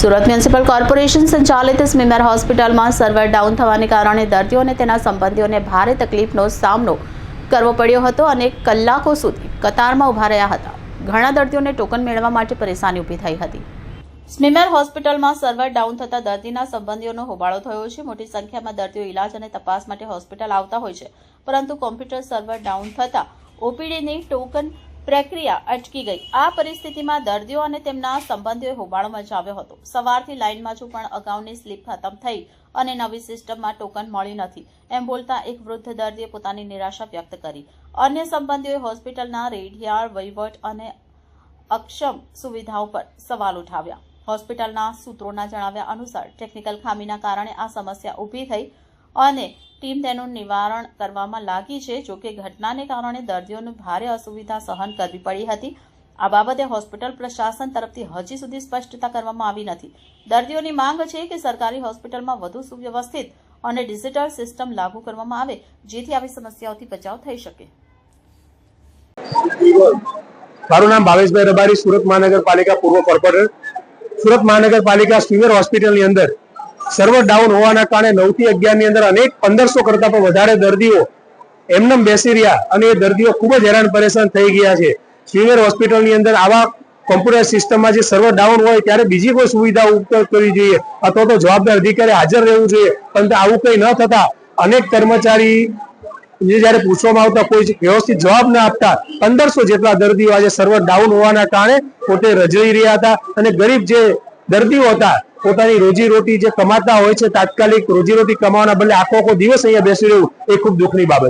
Surat municipal corporation સંચાલિત સ્મીમેર હોસ્પિટલમાં server down થવાને કારણે દર્દીઓ અને તેના સંબંધીઓને ભારે તકલીફનો સામનો કરવો પડ્યો હતો અને કલાકો સુધી કતારમાં ઊભા રહ્યા હતા. ઘણા દર્દીઓને ટોકન મેળવવા માટે પરેશાની ઊભી થઈ હતી. સ્મીમેર હોસ્પિટલમાં સર્વર ડાઉન થતા દર્દીના સંબંધીઓનો હોબાળો થયો છે. મોટી સંખ્યામાં દર્દીઓ ઇલાજ અને તપાસ માટે હોસ્પિટલ આવતા હોય છે. પરંતુ કોમ્પ્યુટર સર્વર ડાઉન થતા ઓપીડીની ટોકન પ્રક્રિયા અટકી ગઈ. આ પરિસ્થિતિમાં દર્દીઓ અને તેમના સંબંધીઓએ હોબાળો મચાવ્યો હતો. સવારથી લાઇનમાં છું, પણ અગાઉની સ્લીપ ખતમ થઈ અને નવી સિસ્ટમમાં ટોકન મળી નથી. એમ બોલતા એક વૃદ્ધ દર્દીએ પોતાની નિરાશા વ્યક્ત કરી. અન્ય સંબંધીઓએ હોસ્પિટલના રેડિયાળ, વહીવટ અને અક્ષમ સુવિધાઓ પર સવાલ ઉઠાવ્યા. હોસ્પિટલના સૂત્રોના જણાવ્યા અનુસાર, ટેકનિકલ ખામીના કારણે આ સમસ્યા ઊભી થઈ અને ટીમ તેનું નિવારણ કરવામાં લાગી છે. જોકે ઘટનાને કારણે દર્દીઓને ભારે અસુવિધા સહન કરવી પડી હતી. આ બાબતે હોસ્પિટલ પ્રશાસન તરફથી હજી સુધી સ્પષ્ટતા કરવામાં આવી નથી. દર્દીઓની માંગ છે કે સરકારી હોસ્પિટલમાં વધુ સુવ્યવસ્થિત અને ડિજિટલ સિસ્ટમ લાગુ કરવામાં આવે, જેથી આવી સમસ્યાઓથી બચાવ થઈ શકે. મારું નામ ભાવેશભાઈ રબારી, સુરત મહાનગરપાલિકા પૂર્વ કોર્પોરેટર. સુરત મહાનગરપાલિકા સિવિયર હોસ્પિટલની અંદર સર્વર ડાઉન હોવાના કારણે નવથી અગિયારની અંદર અનેક પંદરસો કરતા પણ વધારે દર્દીઓ એમનેમ બેસી રહ્યા અને એ દર્દીઓ ખૂબ જ હેરાન પરેશાન થઈ ગયા છે. સિવિયર હોસ્પિટલની અંદર આવા કોમ્પ્યુટર સિસ્ટમમાં જે સર્વર ડાઉન હોય ત્યારે બીજી કોઈ સુવિધા ઉપલબ્ધ કરવી જોઈએ અથવા તો જવાબદાર અધિકારી હાજર રહેવું જોઈએ. પરંતુ આવું કંઈ ન થતા અનેક કર્મચારી જે જયારે પૂછવામાં આવતા કોઈ વ્યવસ્થિત જવાબ ન આપતા પંદરસો જેટલા દર્દીઓ આજે સર્વર ડાઉન હોવાના કારણે પોતે રજળી રહ્યા હતા અને ગરીબ જે દર્દીઓ હતા પોતાની રોજી રોટી જે કમાતા હોય છે, તાત્કાલિક રોજી રોટી કમાવાના બદલે આખો આખો દિવસ અહીંયા બેસી રહેવું, એ ખૂબ દુઃખની બાબત